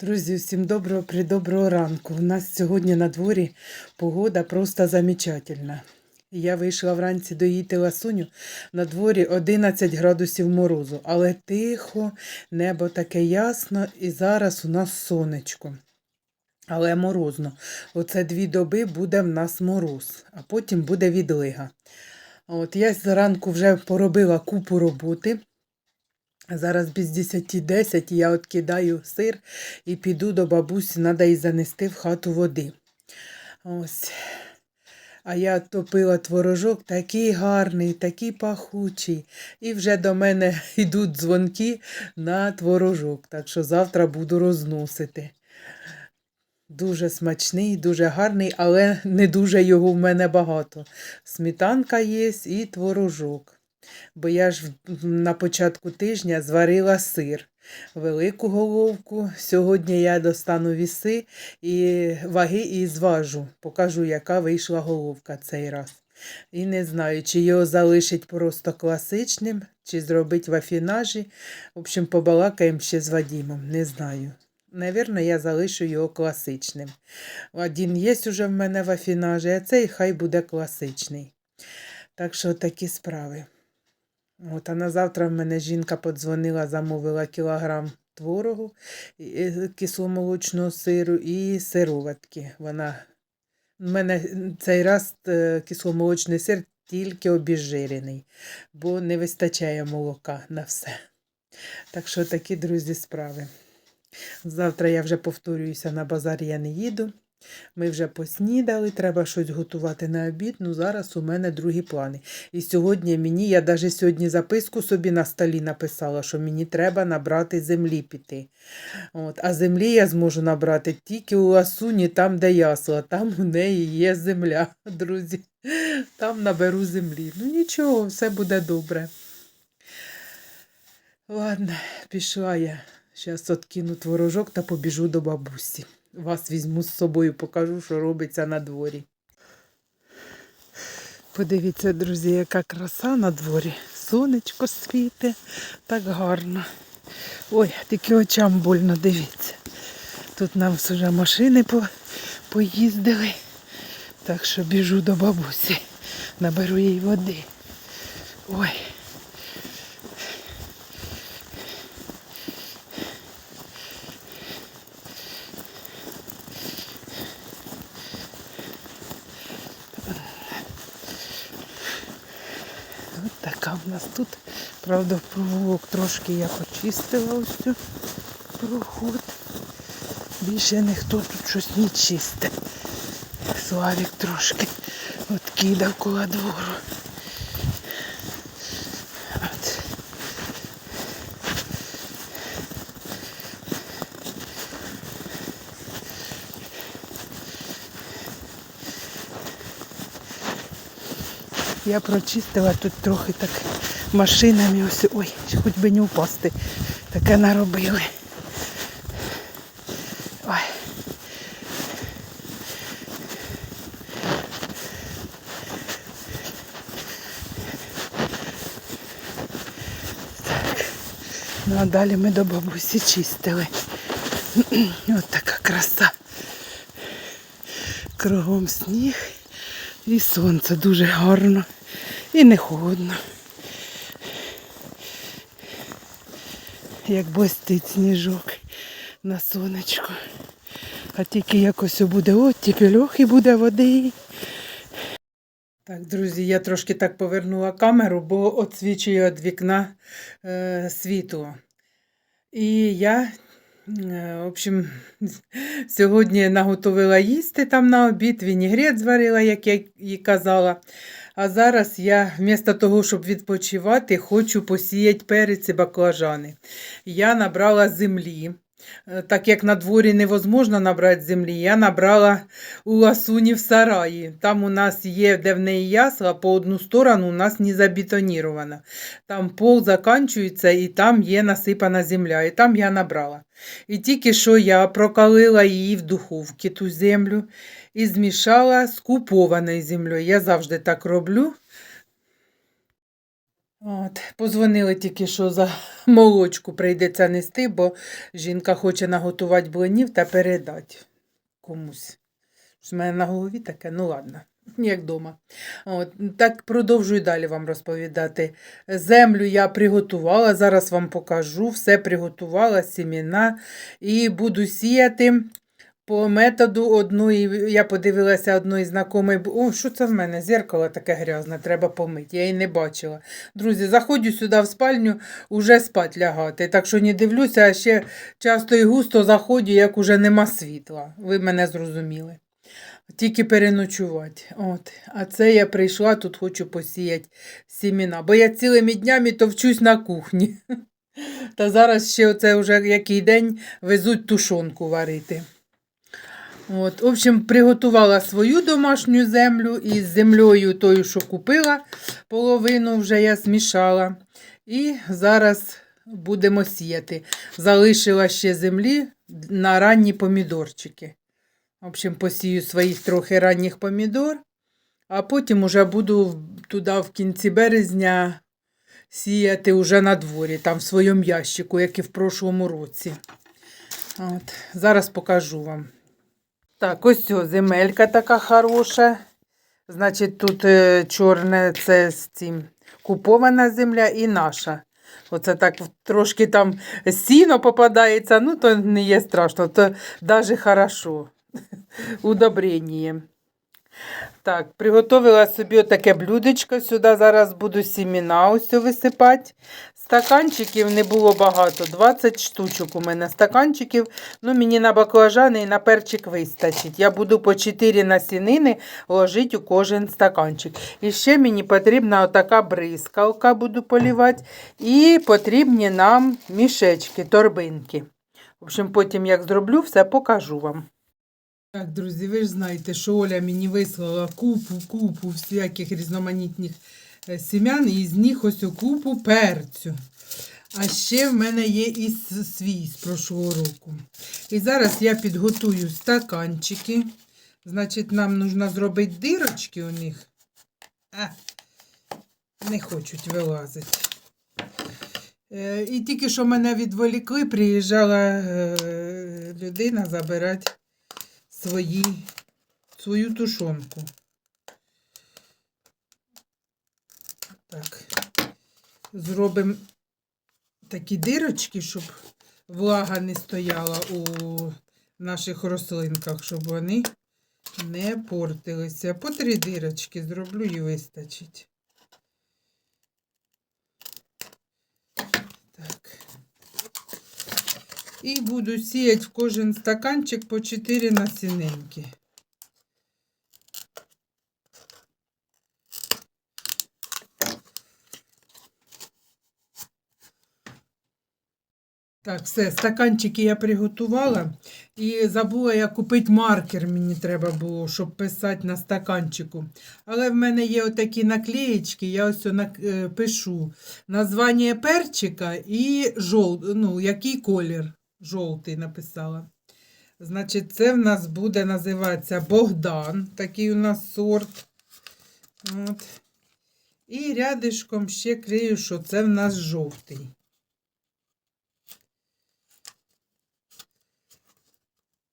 Друзі, всім доброго придоброго ранку. У нас сьогодні на дворі погода просто замечательна. Я вийшла вранці доїти ласуню. На дворі 11 градусів морозу, але тихо, небо таке ясно, і зараз у нас сонечко. Але морозно. Оце дві доби буде в нас мороз, а потім буде відлига. От я зранку вже поробила купу роботи. Зараз без 10-10 я от сир і піду до бабусі, треба їй занести в хату води. Ось. А я топила творожок такий гарний, такий пахучий. І вже до мене йдуть дзвонки на творожок. Так що завтра буду розносити. Дуже смачний, дуже гарний, але не дуже його в мене багато. Сметанка є і творожок. Бо я ж на початку тижня зварила сир, велику головку. Сьогодні я достану віси і ваги і зважу. Покажу, яка вийшла головка цей раз. І не знаю, чи його залишить просто класичним, чи зробить в афінажі. В общем, побалакаємо ще з Вадімом, не знаю. Навірно, я залишу його класичним. Один є уже в мене в афінажі, а цей хай буде класичний. Так що такі справи. От, а на завтра в мене жінка подзвонила, замовила кілограм творогу, і кисломолочного сиру і сироватки. Вона... У мене цей раз е, кисломолочний сир тільки обіжирений, бо не вистачає молока на все. Так що такі, друзі, справи. Завтра я вже повторююся, на базар я не їду. Ми вже поснідали, треба щось готувати на обід. Ну зараз у мене другі плани. І сьогодні мені, я навіть сьогодні записку собі на столі написала, що мені треба набрати землі піти. От, а землі я зможу набрати тільки у ласуні, там, де ясла, там у неї є земля, друзі. Там наберу землі. Ну нічого, все буде добре. Ладно, пішла я. Зараз откину творожок та побіжу до бабусі. Вас візьму з собою, покажу, що робиться на дворі. Подивіться, друзі, яка краса на дворі. Сонечко світе, так гарно. Ой, тільки очам больно, дивіться. Тут нам вже машини по, поїздили. Так що біжу до бабусі, наберу їй води. Ой. В нас тут. Правда, провулок трошки я почистила ось цю проход. Більше ніхто тут щось не чистить. Славік трошки откидав коло двору. Я прочистила тут трохи так машинами. Ось, ой, хоч би не впасти. Таке наробили. Ой. Так. Ну а далі ми до бабусі чистили. Ось така краса. Кругом сніг. І сонце дуже гарно. І не холодно. Як блистить сніжок на сонечку. А тільки якось буде оттепельох і буде води. Так, друзі, я трошки так повернула камеру, бо отсвічує від вікна е, світло. І я, е, в общем, сьогодні наготовила їсти там на обід, вінігрет зварила, як я і казала. А зараз я, вмісто того, щоб відпочивати, хочу посіяти перець і баклажани. Я набрала землі. Е, Так як на дворі невозможно набрати землі, я набрала у ласуні в сараї. Там у нас є, де в неї ясла, по одну сторону у нас не забетонірована. Там пол закінчується і там є насипана земля. І там я набрала. І тільки що я прокалила її в духовці, ту землю, і змішала з купованою землею. Я завжди так роблю. От, позвонили тільки, що за молочку прийдеться нести, бо жінка хоче наготувати блинів та передати комусь. В мене на голові таке, ну ладно, як вдома. Так продовжую далі вам розповідати. Землю я приготувала, зараз вам покажу, все приготувала, сіміна, і буду сіяти по методу одної, я подивилася одної знакомої, бу- о, що це в мене? Зеркало таке грязне, треба помити, я її не бачила. Друзі, заходжу сюди в спальню, уже спать лягати. Так що не дивлюся, а ще часто і густо заходжу, як уже нема світла. Ви мене зрозуміли. Тільки переночувати. От. А це я прийшла, тут хочу посіяти сіміна. Бо я цілими днями товчусь на кухні. Та зараз ще оце вже який день везуть тушонку варити. От, в общем, приготувала свою домашню землю із землею тою, що купила, половину вже я змішала. І зараз будемо сіяти. Залишила ще землі на ранні помідорчики. В общем, посію своїх трохи ранніх помідор, а потім уже буду туди в кінці березня сіяти уже на дворі, там в своєму ящику, як і в прошлому році. От, зараз покажу вам. Так, ось ця земелька така хороша. Значить, тут е, чорне це з цим купована земля і наша. Оце так трошки там сіно попадається, ну то не є страшно, то навіть хорошо. Удобрення. Так, приготувала собі таке блюдечко. Сюди зараз буду сіміна ось висипати. Стаканчиків не було багато, 20 штучок у мене стаканчиків. Ну, мені на баклажани і на перчик вистачить. Я буду по 4 насінини ложити у кожен стаканчик. І ще мені потрібна отака бризкалка, буду полівати. І потрібні нам мішечки, торбинки. В общем, потім, як зроблю, все покажу вам. Так, друзі, ви ж знаєте, що Оля мені вислала купу, купу всяких різноманітних сім'ян, і з них ось у купу перцю. А ще в мене є і свій з прошлого року. І зараз я підготую стаканчики. Значить, нам потрібно зробити дирочки у них. А, не хочуть вилазити. Е, І тільки що мене відволікли, приїжджала е, людина забирати свої, свою тушонку. Так. Зробимо такі дирочки, щоб влага не стояла у наших рослинках, щоб вони не портилися. По три дирочки зроблю і вистачить. І буду сіяти в кожен стаканчик по 4 насінинки. Так, все, стаканчики я приготувала. І забула я купити маркер, мені треба було, щоб писати на стаканчику. Але в мене є отакі наклеєчки, я ось е, пишу названня перчика і жол... ну, який колір жовтий написала. Значить, це в нас буде називатися Богдан, такий у нас сорт. От. І рядишком ще крию, що це в нас жовтий.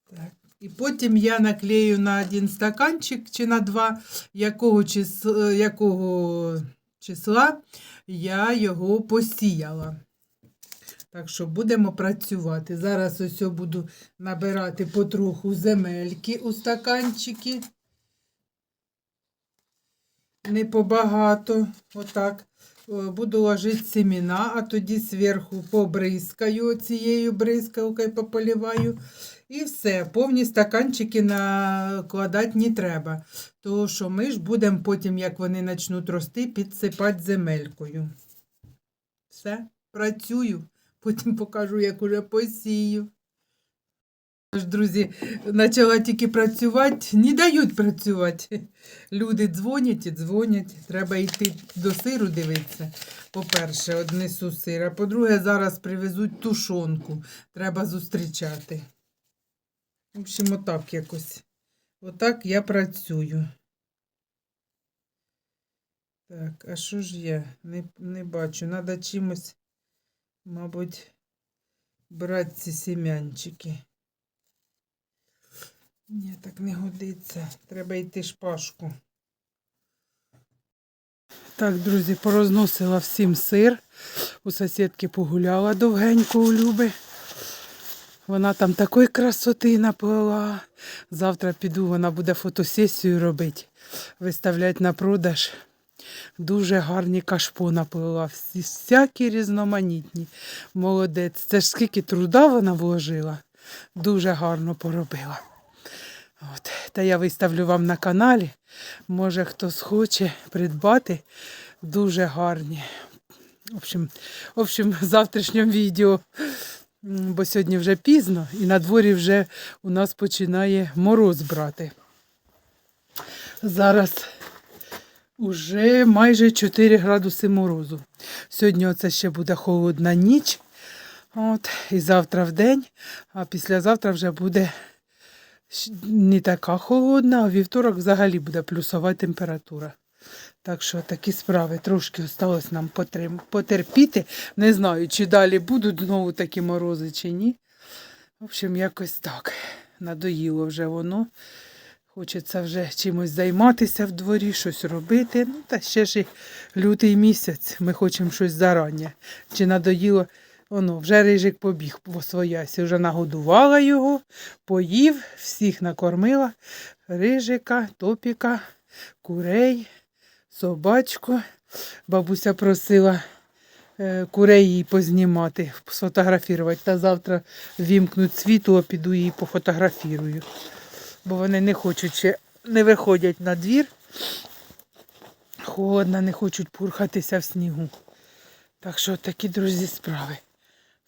Так. І потім я наклею на один стаканчик чи на два, якого числа, якого числа я його посіяла. Так що будемо працювати. Зараз ось буду набирати потроху земельки у стаканчики. Не побагато. Отак. Е, Буду ложити семена, а тоді зверху побризкаю цією бризкалкою, пополіваю. І все, повні стаканчики накладати не треба. Тому що ми ж будемо потім, як вони почнуть рости, підсипати земелькою. Все, працюю. Потім покажу, як уже посію. Друзі, почала тільки працювати, не дають працювати. Люди дзвонять і дзвонять. Треба йти до сиру дивитися. По-перше, однесу сир, а по-друге, зараз привезуть тушонку. Треба зустрічати. В общем, отак якось. Отак я працюю. Так, а що ж я? Не, не бачу. Надо чимось, мабуть, брати ці семянчики. Ні, так не годиться. Треба йти шпажку. Так, друзі, порозносила всім сир. У сусідки погуляла довгенько у Люби. Вона там такої красоти наплела. Завтра піду, вона буде фотосесію робити, виставляти на продаж. Дуже гарні кашпо наплела, всі, всякі різноманітні. Молодець. Це ж скільки труда вона вложила. Дуже гарно поробила. От. Та я виставлю вам на каналі. Може хтось хоче придбати. Дуже гарні. В общем, в общем, завтрашньому відео, бо сьогодні вже пізно, і на дворі вже у нас починає мороз брати. Зараз уже майже 4 градуси морозу. Сьогодні оце ще буде холодна ніч. От, і завтра в день, а післязавтра вже буде не така холодна, а вівторок взагалі буде плюсова температура. Так що такі справи трошки осталось нам потерпіти. Не знаю, чи далі будуть знову такі морози, чи ні. В общем, якось так. Надоїло вже воно. Хочеться вже чимось займатися в дворі, щось робити. Ну, та ще ж і лютий місяць. Ми хочемо щось зарані. Чи надоїло, воно, вже рижик побіг по своясі. Вже нагодувала його, поїв, всіх накормила. Рижика, топіка, курей, собачку. Бабуся просила е, курей їй познімати, сфотографувати. Та завтра вімкнуть світло, піду її пофотографірую бо вони не хочуть ще не виходять на двір. Холодно, не хочуть пурхатися в снігу. Так що такі, друзі, справи.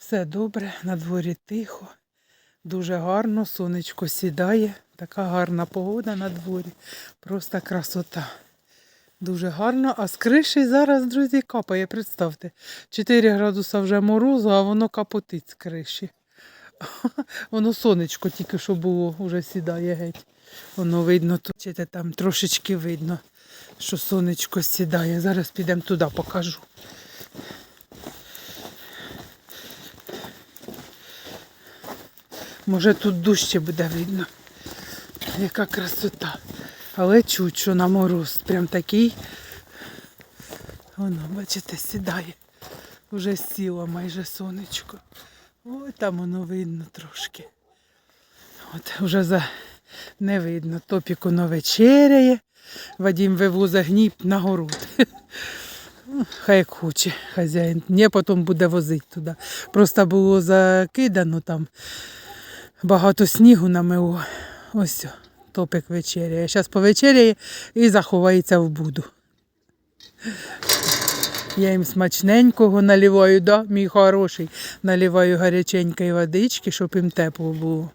Все добре, на дворі тихо, дуже гарно, сонечко сідає, така гарна погода на дворі. Просто красота. Дуже гарно, а з криші зараз, друзі, капає, представте. 4 градуса вже морозу, а воно капотить з криші. Воно сонечко тільки що було, вже сідає геть. Воно видно, тут там трошечки видно, що сонечко сідає. Зараз підемо туди, покажу. Може тут дужче буде видно. Яка красота. Але чуть, що на мороз. Прям такий. Воно, бачите, сідає. Уже сіло майже сонечко. Ой, там воно видно трошки. От вже за... не видно. Топік воно вечеряє. Вадим вивозить гніб на город. Хай як хоче хазяїн. Ні, потім буде возити туди. Просто було закидано там багато снігу намило. Ось топик вечеряє. Зараз повечеряє і заховається в буду. Я їм смачненького наливаю, да, мій хороший. Наливаю гаряченької водички, щоб їм тепло було.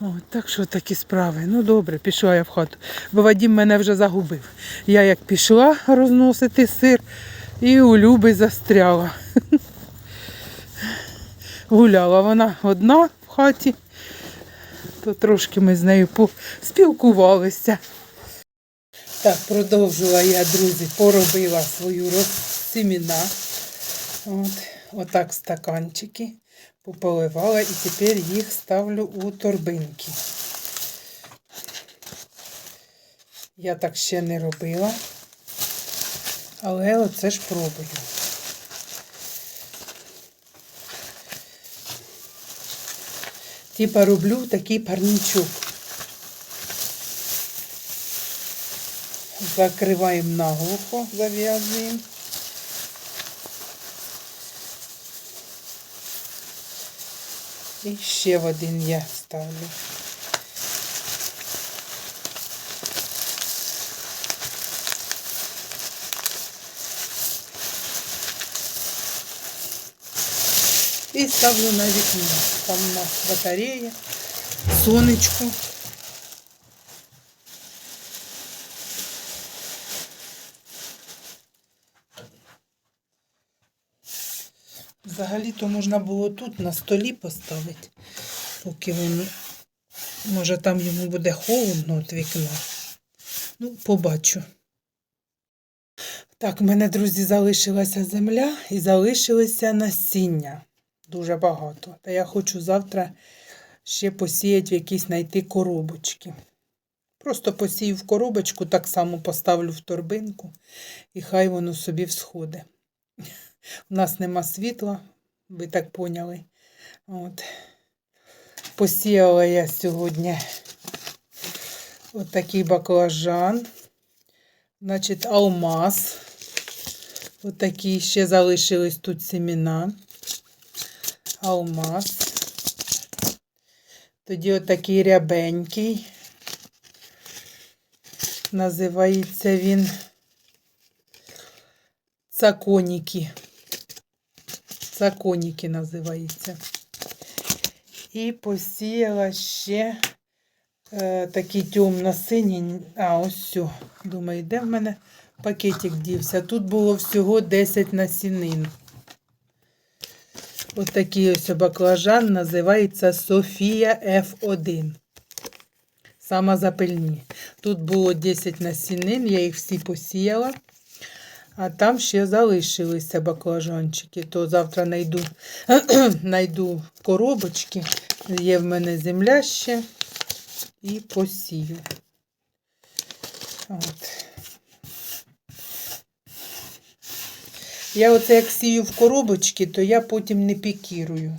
От, так що такі справи. Ну добре, пішла я в хату. Бо Вадім мене вже загубив. Я як пішла розносити сир і у Люби застряла. Гуляла вона одна в хаті, то трошки ми з нею поспілкувалися. Так, продовжила я, друзі, поробила свою розсіміна. От, отак стаканчики пополивала і тепер їх ставлю у торбинки. Я так ще не робила, але оце ж пробую. Типа роблю такий парничок. Закриваємо наглухо, зав'язуємо. І ще один я ставлю. І ставлю на вікно. Там у нас батарея, сонечко. Взагалі-то можна було тут на столі поставити, поки воно. Може там йому буде холодно від вікна. Ну, побачу. Так, в мене, друзі, залишилася земля і залишилося насіння. Дуже багато. Та я хочу завтра ще посіяти в якісь знайти коробочки. Просто посію в коробочку, так само поставлю в торбинку, і хай воно собі всходить. У нас нема світла, ви так поняли. От. Посіяла я сьогодні отакий баклажан. Значить, алмаз. Отакі ще залишились тут семена. Алмаз. Тоді отакий рябенький. Називається він цаконіки. Цаконіки називається. І посіяла ще е, такий темно-синій. А, ось. Думаю, де в мене пакетик дівся. Тут було всього 10 насінин. Ось такий ось баклажан називається Софія F1. Сама запильні. Тут було 10 насінин, я їх всі посіяла. А там ще залишилися баклажанчики. То завтра найду, найду коробочки. Є в мене земля ще. І посію. От. Я оце як сію в коробочки, то я потім не пікірую,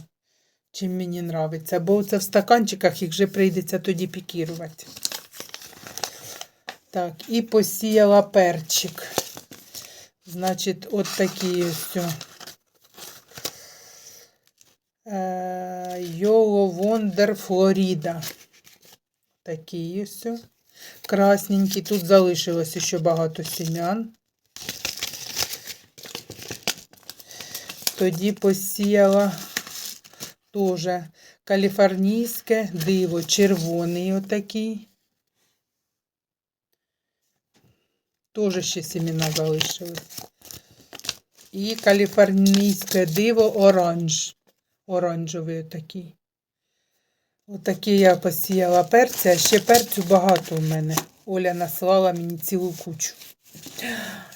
чим мені нравиться. Бо це в стаканчиках їх вже прийдеться тоді пікірувати. Так, і посіяла перчик. Значить, от такі ось. Йоло Вондер Флоріда. Такий ось. Красненький. Тут залишилося ще багато сім'ян. Тоді посіяла теж каліфорнійське диво, червоний отакий. Теж ще семена залишились. І каліфорнійське диво оранж. Оранжевий отакий. Отакий я посіяла перця, а ще перцю багато в мене. Оля наслала мені цілу кучу.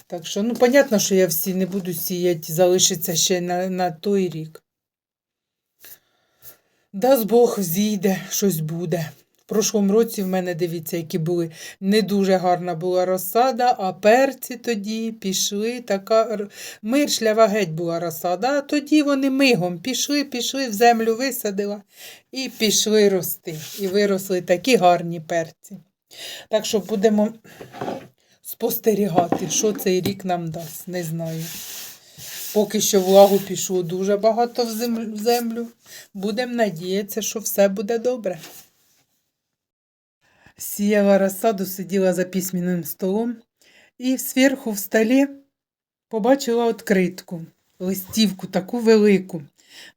Так що, ну, понятно, що я всі не буду сіяти, залишиться ще на, на той рік. Дасть Бог зійде, щось буде. В прошлому році в мене, дивіться, які були не дуже гарна була розсада, а перці тоді пішли, така миршлява геть була розсада, а тоді вони мигом пішли, пішли, в землю висадила і пішли рости. І виросли такі гарні перці. Так що будемо спостерігати, що цей рік нам дасть, не знаю. Поки що влагу пішло дуже багато в землю. Будемо надіятися, що все буде добре. Сіяла розсаду, сиділа за письменним столом і зверху в столі побачила відкритку, листівку таку велику.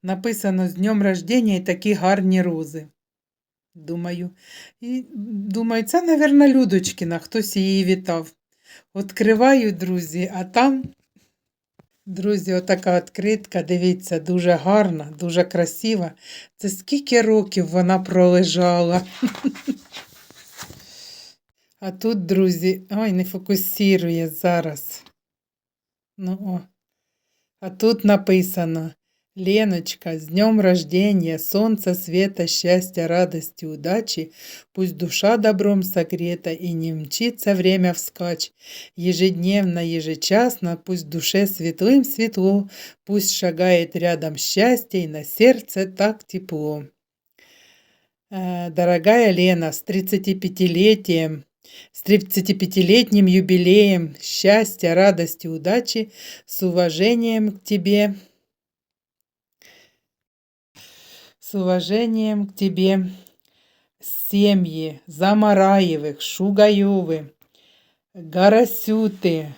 Написано з днем рождення і такі гарні рози. Думаю, і думаю, це, мабуть, Людочкина, хтось її вітав. Откриваю, друзі, а там, друзі, отака відкритка, дивіться, дуже гарна, дуже красива. Це скільки років вона пролежала. А тут, друзі, ой, не фокусірує зараз. Ну, о. А тут написано Леночка, с днем рождения, солнца, света, счастья, радости, удачи, пусть душа добром согрета и не мчится время вскачь. Ежедневно, ежечасно, пусть душе светлым светло, пусть шагает рядом счастье и на сердце так тепло. Э, Дорогая Лена, с 35-летием, с 35-летним юбилеем, счастья, радости, удачи, с уважением к тебе, с уважением к тебе, семьи Замараевых, Шугаевы, Гарасюты,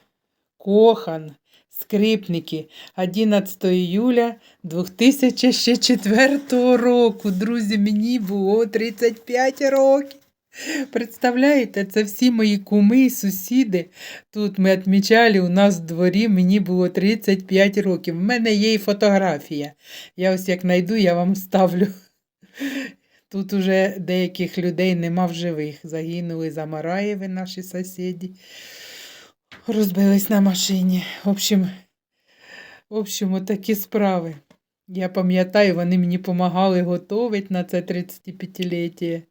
Кохан, Скрипники, 11 июля 2004 року. Друзі, мені було 35 років. Представляєте, це всі мої куми і сусіди. Тут ми відмічали у нас в дворі, мені було 35 років. В мене є і фотографія. Я ось як знайду, я вам ставлю. Тут уже деяких людей нема в живих. Загинули Замараєви, наші сусіди. Розбились на машині. В общем, в общем, отакі справи. Я пам'ятаю, вони мені допомагали готувати на це 35-ліття.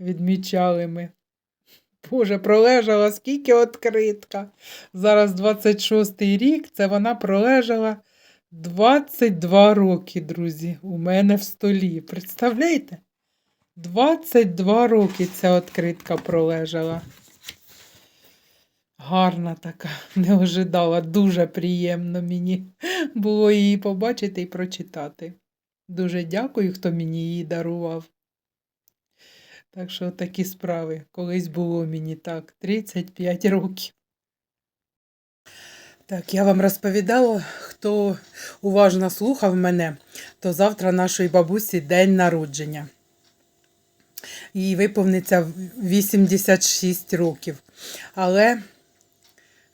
Відмічали ми. Боже, пролежала скільки відкритка. Зараз 26-й рік, це вона пролежала 22 роки, друзі, у мене в столі. Представляєте? 22 роки ця відкритка пролежала. Гарна така, не ожидала, дуже приємно мені було її побачити і прочитати. Дуже дякую, хто мені її дарував. Так що такі справи. Колись було мені так, 35 років. Так, я вам розповідала, хто уважно слухав мене, то завтра нашої бабусі день народження. Їй виповниться 86 років. Але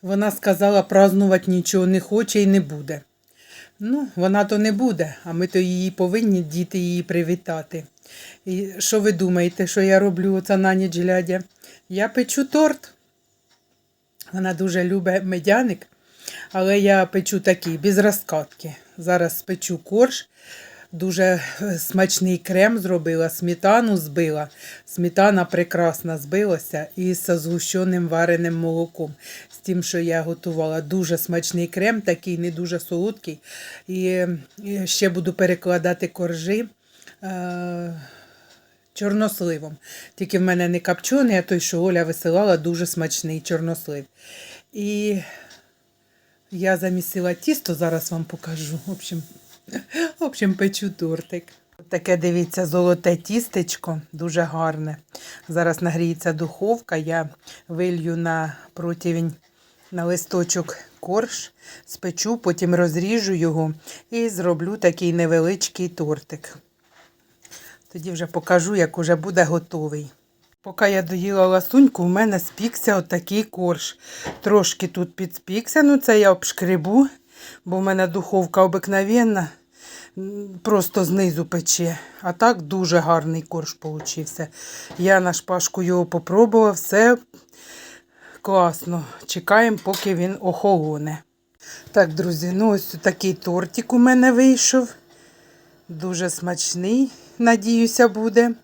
вона сказала, празднувати нічого не хоче і не буде. Ну, вона то не буде, а ми то її повинні діти її привітати. І що ви думаєте, що я роблю оце на ніч глядя? Я печу торт. Вона дуже любить медяник, але я печу такий, без розкатки. Зараз печу корж, дуже е, смачний крем зробила, сметану збила. Сметана прекрасно збилася із згущеним вареним молоком. З тим, що я готувала дуже смачний крем, такий не дуже солодкий. І, і ще буду перекладати коржі. Е- чорносливом. Тільки в мене не копчений, а той, що Оля висилала, дуже смачний чорнослив. І я замісила тісто, зараз вам покажу. В общем, в общем печу тортик. Таке, дивіться, золоте тістечко, дуже гарне. Зараз нагріється духовка, я вилью на противень на листочок корж, спечу, потім розріжу його і зроблю такий невеличкий тортик. Тоді вже покажу, як уже буде готовий. Поки я доїла ласуньку, у мене спікся отакий корж. Трошки тут підспікся, ну це я обшкребу, бо в мене духовка обикновенна, просто знизу пече. А так дуже гарний корж получився. Я на шпажку його попробувала, все класно. Чекаємо, поки він охолоне. Так, друзі, ну ось такий тортик у мене вийшов. Дуже смачний, надіюся, буде.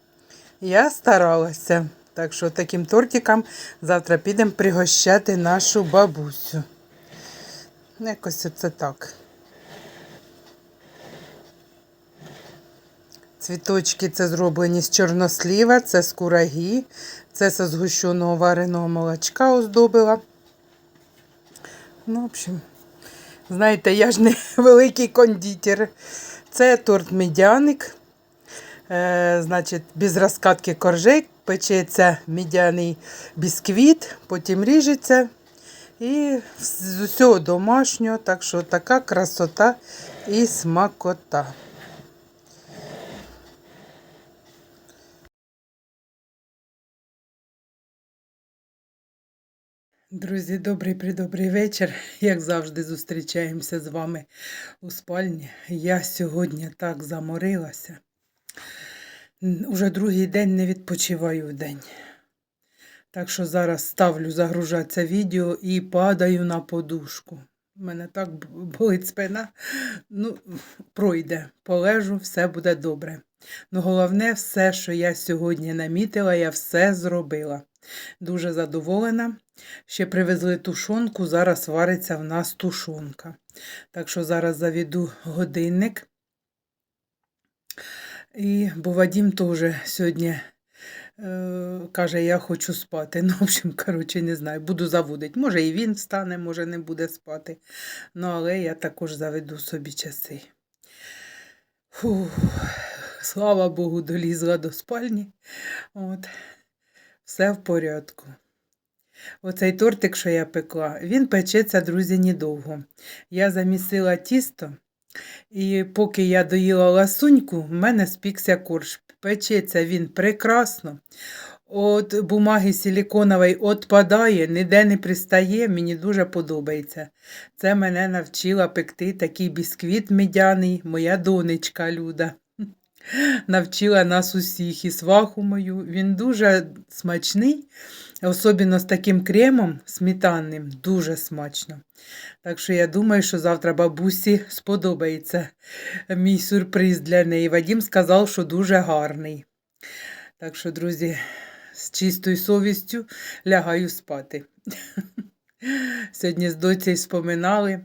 Я старалася. Так що таким тортиком завтра підемо пригощати нашу бабусю. Якось оце так. Цвіточки це зроблені з чорносліва, це з курагі, це з згущеного вареного молочка оздобила. Ну, в общем, знаєте, я ж не великий кондитер. Це торт медяник. Е, значить, без розкатки коржей печеться медяний бісквіт, потім ріжеться. І з усього домашнього, так що така красота і смакота. Друзі, добрий придобрий вечір. Як завжди, зустрічаємося з вами у спальні. Я сьогодні так заморилася. Уже другий день не відпочиваю в день. Так що зараз ставлю загружатися відео і падаю на подушку. У мене так болить спина. Ну, пройде, полежу, все буде добре. Ну, головне, все, що я сьогодні намітила, я все зробила. Дуже задоволена. Ще привезли тушонку, зараз вариться в нас тушонка. Так що зараз заведу годинник. І бо Вадім теж сьогодні е, каже, я хочу спати. Ну, в общем, коротше, не знаю, буду заводити. Може і він встане, може не буде спати. Ну, але я також заведу собі часи. Фух, слава Богу, долізла до спальні. От, все в порядку. Оцей тортик, що я пекла, він печеться, друзі, недовго. Я замісила тісто, і поки я доїла ласуньку, в мене спікся корж. Печеться він прекрасно. От бумаги силіконової відпадає, ніде не пристає, мені дуже подобається. Це мене навчила пекти такий бісквіт медяний, моя донечка Люда. Навчила нас усіх і сваху мою. Він дуже смачний, особливо з таким кремом сметанним, дуже смачно. Так що я думаю, що завтра бабусі сподобається мій сюрприз для неї. Вадім сказав, що дуже гарний. Так що, друзі, з чистою совістю лягаю спати. Сьогодні з доцею споминали.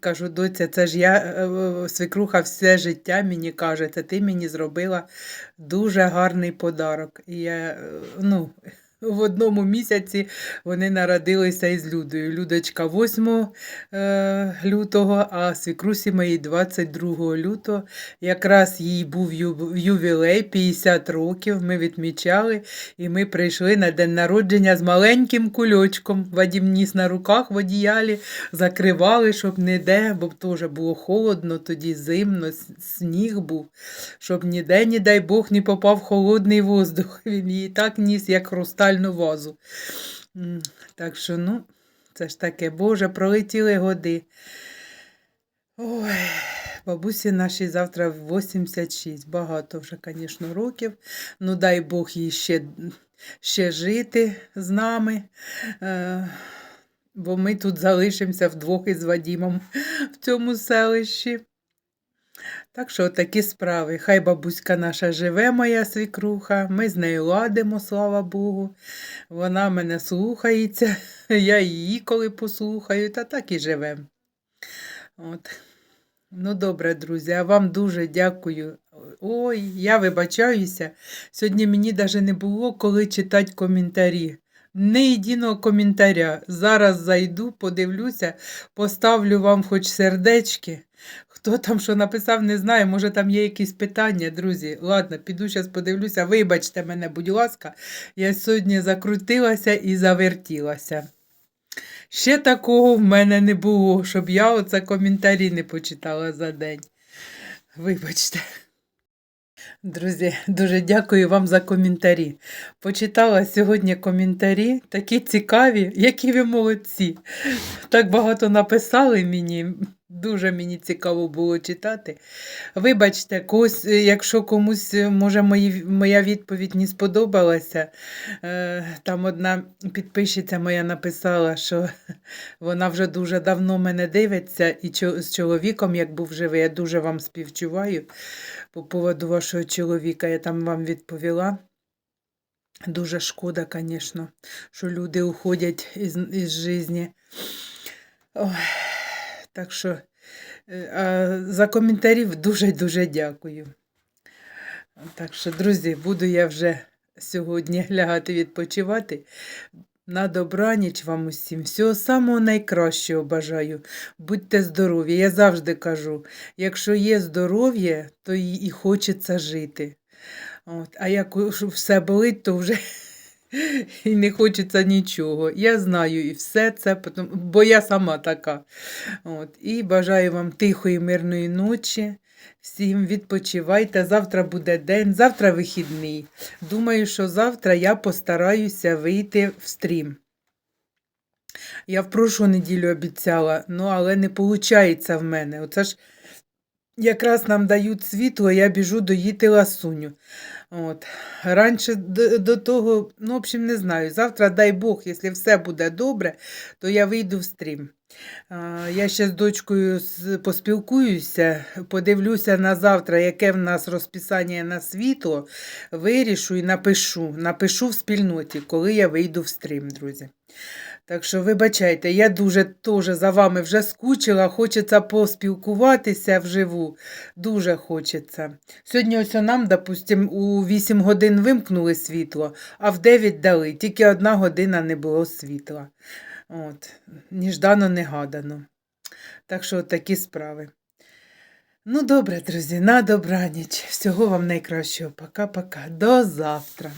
Кажу, доця, це ж я, е, е, свекруха, все життя мені каже, це ти мені зробила дуже гарний подарок. І я, е, ну, в одному місяці вони народилися із Людою. Людочка 8 е, лютого, а свекрусі моїй 22 лютого. Якраз їй був ювілей 50 років. Ми відмічали, і ми прийшли на день народження з маленьким кульочком. Вадім ніс на руках в одіялі, закривали, щоб не де, бо теж було холодно, тоді зимно, сніг був, щоб ніде, не дай Бог, не попав холодний воздух. Він її так ніс, як хрустальну вазу. Так що, ну, це ж таке, Боже, пролетіли годи. Ой, бабусі нашій завтра 86. Багато вже, звісно, років. Ну, дай Бог їй ще, ще жити з нами. Е, бо ми тут залишимося вдвох із Вадімом в цьому селищі. Так що такі справи. Хай бабуська наша живе, моя свікруха. Ми з нею ладимо, слава Богу. Вона мене слухається, я її коли послухаю, та так і живемо. От. Ну, добре, друзі, а вам дуже дякую. Ой, я вибачаюся. Сьогодні мені навіть не було коли читати коментарі. Не єдиного коментаря. Зараз зайду, подивлюся, поставлю вам хоч сердечки. Хто там що написав, не знаю. Може там є якісь питання, друзі. Ладно, піду зараз подивлюся. Вибачте мене, будь ласка, я сьогодні закрутилася і завертілася. Ще такого в мене не було, щоб я оце коментарі не почитала за день. Вибачте. Друзі, дуже дякую вам за коментарі. Почитала сьогодні коментарі, такі цікаві, які ви молодці. Так багато написали мені, дуже мені цікаво було читати. Вибачте, когось, е, якщо комусь, е, може, мої, моя відповідь не сподобалася. Е, Там одна підписчиця моя написала, що вона вже дуже давно мене дивиться, і з чоловіком, як був живий, я дуже вам співчуваю по поводу вашого чоловіка. Я там вам відповіла. Дуже шкода, звісно, що люди уходять із, із житті. Так що е, а за коментарів дуже-дуже дякую. Так що, друзі, буду я вже сьогодні лягати відпочивати. На добраніч вам усім. Всього самого найкращого бажаю. Будьте здорові. Я завжди кажу, якщо є здоров'я, то і, хочеться жити. От. А як у все болить, то вже і не хочеться нічого. Я знаю і все це, бо я сама така. От. І бажаю вам тихої, мирної ночі. Всім відпочивайте. Завтра буде день, завтра вихідний. Думаю, що завтра я постараюся вийти в стрім. Я в прошлу неділю обіцяла, ну але не виходить в мене. Оце ж якраз нам дають світло, я біжу доїти ласуню. От. Раніше до, до того, ну, в общем, не знаю. Завтра, дай Бог, якщо все буде добре, то я вийду в стрім. А, Я ще з дочкою поспілкуюся, подивлюся на завтра, яке в нас розписання на світло, вирішу і напишу. Напишу в спільноті, коли я вийду в стрім, друзі. Так що вибачайте, я дуже теж за вами вже скучила, хочеться поспілкуватися вживу. Дуже хочеться. Сьогодні ось нам, допустим, у 8 годин вимкнули світло, а в 9 дали. Тільки одна година не було світла. От, ніждано, негадано. Так що такі справи. Ну, добре, друзі, на добраніч. Всього вам найкращого. Пока-пока. До завтра.